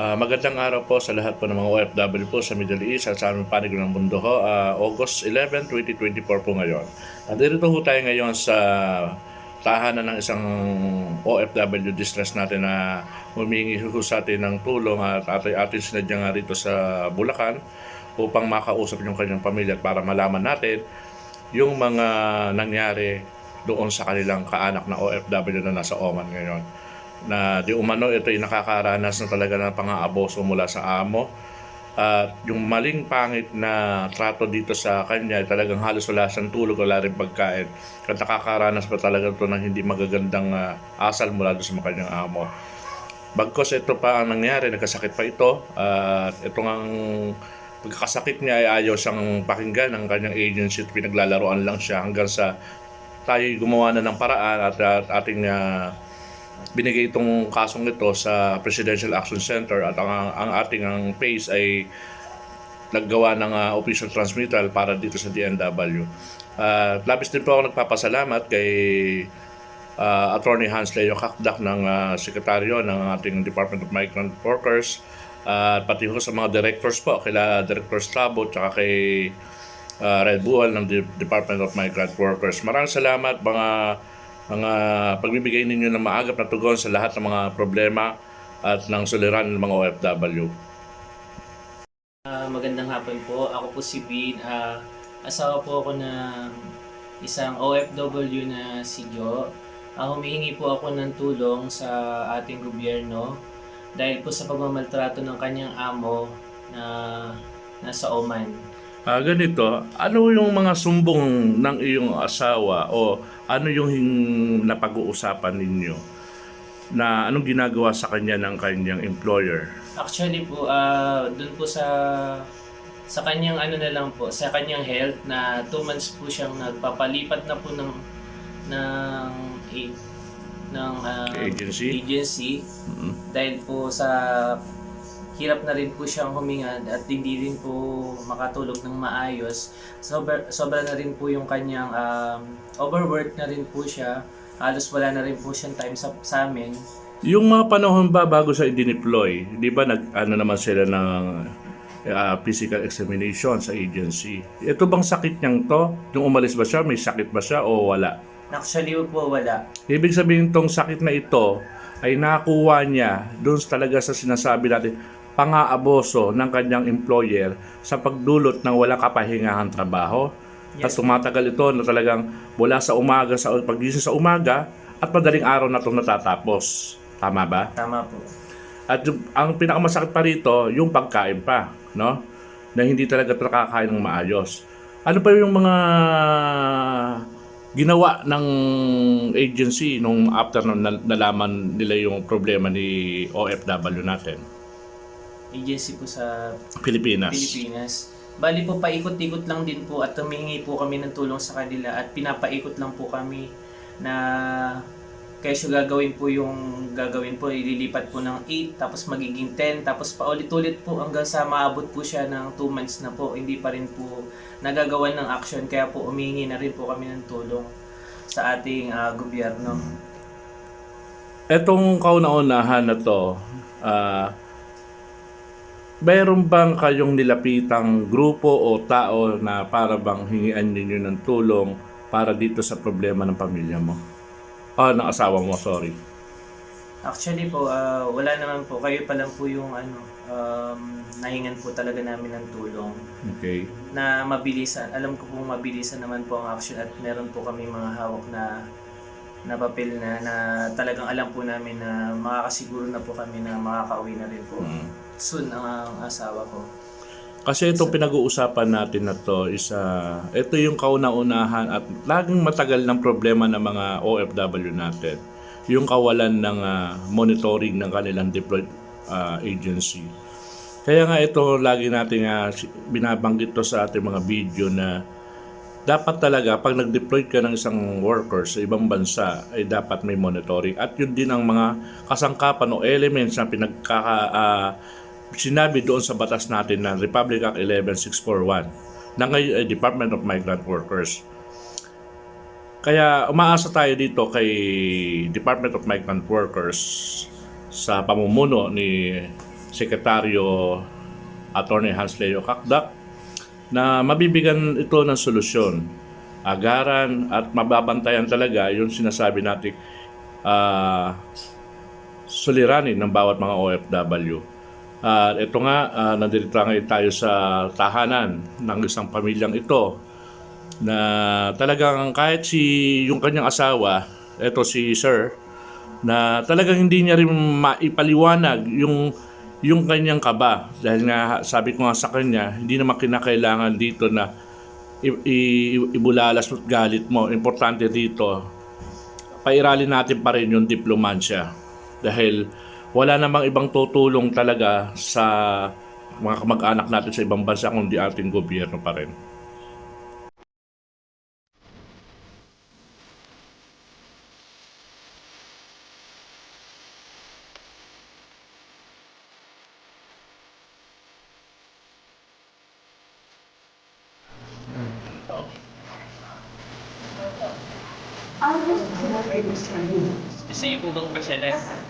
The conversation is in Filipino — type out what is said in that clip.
Ah, magandang araw po sa lahat po ng mga OFW po sa Middle East at sa aming panig ng mundo ho. Ah, August 11, 2024 po ngayon. Nandito ho tayo ngayon sa tahanan ng isang OFW distress natin na humingi ho sa atin ng tulong at atin, atin sinadya nga rito sa Bulacan upang makausap yung kanyang pamilya at para malaman natin yung mga nangyari doon sa kanilang kaanak na OFW na nasa Oman ngayon na di umano ito ay nakakaranas na talaga ng pang-aaboso mula sa amo. At yung maling pangit na trato dito sa kanya talagang halos wala siyang tulog wala rin pagkain. At nakakaranas pa talaga ito ng hindi magagandang ah, asal mula doon sa kanyang amo. Bagkos ito pa ang nangyari nagkasakit pa ito. At ito ang pagkakasakit niya ay ayaw siyang pakinggan ng kanyang agency at pinaglalaroan lang siya hanggang sa tayo gumawa na ng paraan at, at ating ah, binigay itong kasong ito sa Presidential Action Center at ang, ang ating ang PACE ay naggawa ng ah, official transmittal para dito sa DNW. Uh, labis din po ako nagpapasalamat kay ah, Attorney Hans Leo Kakdak ng ah, sekretaryo ng ating Department of Migrant Workers at pati ho sa mga directors po, kila Director Strabo at kay uh, Red Bull ng De- Department of Migrant Workers. Maraming salamat mga mga pagbibigay ninyo ng maagap na tugon sa lahat ng mga problema at ng suliran ng mga OFW. Ah, magandang hapon po. Ako po si Bin. Ah, asawa po ako ng isang OFW na si Jo. Ah, humihingi po ako ng tulong sa ating gobyerno dahil po sa pagmamaltrato ng kanyang amo na nasa Oman. Ah, ganito, ano yung mga sumbong ng iyong asawa o ano yung napag-uusapan ninyo na anong ginagawa sa kanya ng kanyang employer? Actually po, ah doon po sa sa kanyang ano na lang po, sa kanyang health na 2 months po siyang nagpapalipat na po ng ng ng ah, Agency? agency Mm. dahil po sa hirap na rin po siyang huminga at hindi rin po makatulog ng maayos. Sobra, sobra na rin po yung kanyang um, overwork na rin po siya. Halos wala na rin po siyang time sa, sa amin. Yung mga panahon ba bago sa i-deploy, di ba nag ano naman sila ng ah, physical examination sa agency? Ito bang sakit niyang to? Nung umalis ba siya, may sakit ba siya o wala? Actually po wala. Ibig sabihin tong sakit na ito ay nakuha niya doon talaga sa sinasabi natin pang-aaboso ng kanyang employer sa pagdulot ng walang kapahingahan trabaho. At Yes. tumatagal ito na talagang mula sa umaga sa pagising sa umaga at madaling araw na itong natatapos. Tama ba? Tama po. At yung, ang pinakamasakit pa rito, yung pagkain pa, no? Na hindi talaga nakakain ng maayos. Ano pa yung mga ginawa ng agency nung after nung nal- nalaman nila yung problema ni OFW natin, Agency po sa Pilipinas? Pilipinas. Bali po, paikot-ikot lang din po at humihingi po kami ng tulong sa kanila at pinapaikot lang po kami na kesyo gagawin po yung gagawin po, ililipat po ng 8 tapos magiging 10 tapos paulit-ulit po hanggang sa maabot po siya ng 2 months na po. Hindi pa rin po nagagawan ng action kaya po humihingi na rin po kami ng tulong sa ating ah, gobyerno. Etong kauna-unahan na to, ah, mayroon bang kayong nilapitang grupo o tao na para bang hingian ninyo ng tulong para dito sa problema ng pamilya mo? Ah, ng asawa mo, sorry. Actually po, ah, wala naman po. Kayo pa lang po yung ano, um, nahingan po talaga namin ng tulong. Okay. na mabilisan. Alam ko pong mabilisan naman po ang action at meron po kami mga hawak na na papel na, na talagang alam po namin na makakasiguro na po kami na makakauwi na rin po Mm. Soon ang, ang asawa ko. Kasi itong pinag-uusapan natin na to is ah, ito yung kauna-unahan at laging matagal ng problema ng mga OFW natin. Yung kawalan ng ah, monitoring ng kanilang deployed ah, agency. Kaya nga ito lagi natin ah, si- binabanggit to sa ating mga video na dapat talaga pag nag-deploy ka ng isang worker sa ibang bansa ay dapat may monitoring at yun din ang mga kasangkapan o elements na pinagkaka ah, sinabi doon sa batas natin na Republic Act 11641 na ngayon ay Department of Migrant Workers. Kaya umaasa tayo dito kay Department of Migrant Workers sa pamumuno ni Sekretaryo Attorney Hans Leo Kakdak na mabibigyan ito ng solusyon. Agaran at mababantayan talaga yung sinasabi natin ah, suliranin ng bawat mga OFW. At ito nga, uh, nandito ngayon tayo sa tahanan ng isang pamilyang ito na talagang kahit si yung kanyang asawa, ito si Sir, na talagang hindi niya rin maipaliwanag yung yung kanyang kaba. Dahil nga sabi ko nga sa kanya hindi naman kinakailangan dito na i- i- ibulalas mo't galit mo. Importante dito pairalin natin pa rin yung diplomansya. Dahil wala namang ibang tutulong talaga sa mga kamag-anak natin sa ibang bansa kundi ating gobyerno pa rin. Isa yung ubang pasyalan.